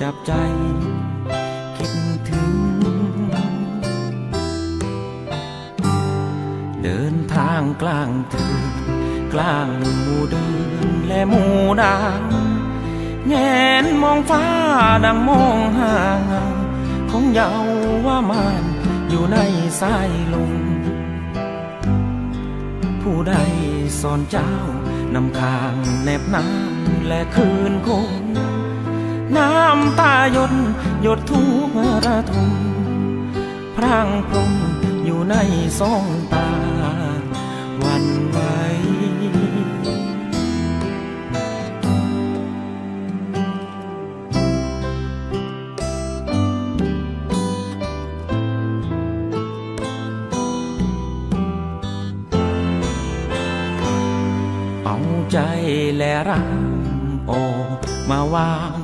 จับใจ คิดถึง เดินทางกลางถืนกลางหมู่เดือนและหมู่ดาวแงนมองฟ้าดังมองหาเงาของเยาวว่ามานอยู่ในสายลมผู้ใดสอนเจ้านำคางแนบน้ำและคืนคงำตาหยดหยดทุกระทมพร่างพรมอยู่ในสองตาวันไหวเอาใจและรักโอมาวาง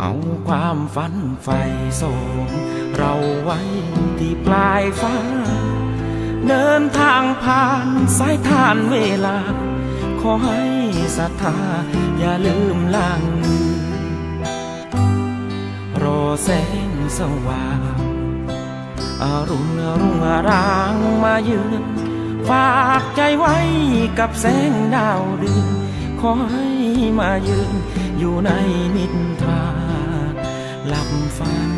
เอาความฝันใฝ่ส่งเราไว้ที่ปลายฟ้า เดินทางผ่านสายทานเวลา ขอให้ศรัทธาอย่าลืมล่างรอแสงสว่างอรุณรุ่งรางมาเยือนฝากใจไว้กับแสงดาวเดือนขอให้มายืนอยู่ในนิทรา หลับฝัน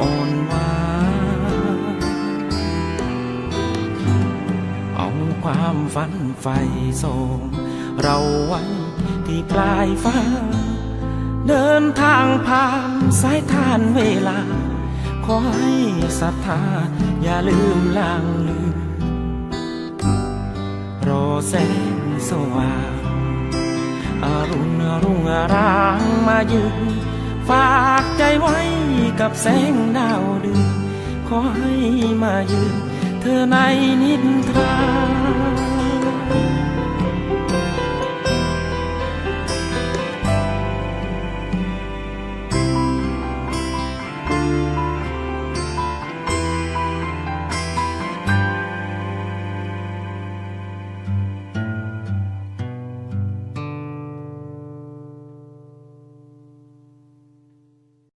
อ่อนหวานเอาความฝันใฝ่ส่งเราไว้ที่ปลายฟ้า เดินทางผ่านสายทานเวลา ขอให้ศรัทธาอย่าลืมลางลืมรอแสงสว่างอารุณรุ่งอรางมายืนฝากใจไว้ กับแสงดาวเดือนขอให้มายืนเธอในนิทรา